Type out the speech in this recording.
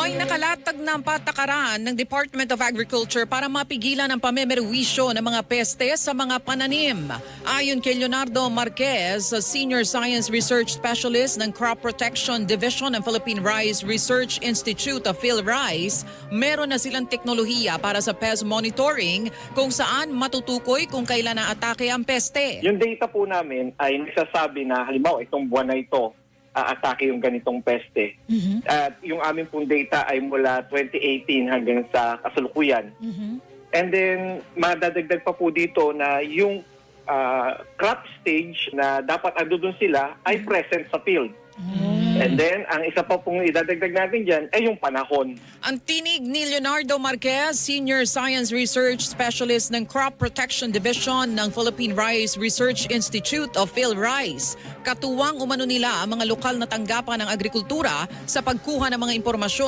May nakalatag na patakaran ng Department of Agriculture para mapigilan ang pamemerwisyo ng mga peste sa mga pananim. Ayon kay Leonardo Marquez, Senior Science Research Specialist ng Crop Protection Division ng Philippine Rice Research Institute of PhilRice, meron na silang teknolohiya para sa pest monitoring kung saan matutukoy kung kailan na atake ang peste. Yung data po namin ay nagsasabi na halimbawa itong buwan na ito, aatake yung ganitong peste. At yung amin pong data ay mula 2018 hanggang sa kasalukuyan. And then madadagdag pa po dito na yung ah, crop stage na dapat ando doon sila ay present sa field. And then ang isa pa pong idadagdag natin dyan ay yung panahon. Ang tinig ni Leonardo Marquez, Senior Science Research Specialist ng Crop Protection Division ng Philippine Rice Research Institute of PhilRice. Katuwang umano nila ang mga lokal na tanggapan ng agrikultura sa pagkuha ng mga impormasyon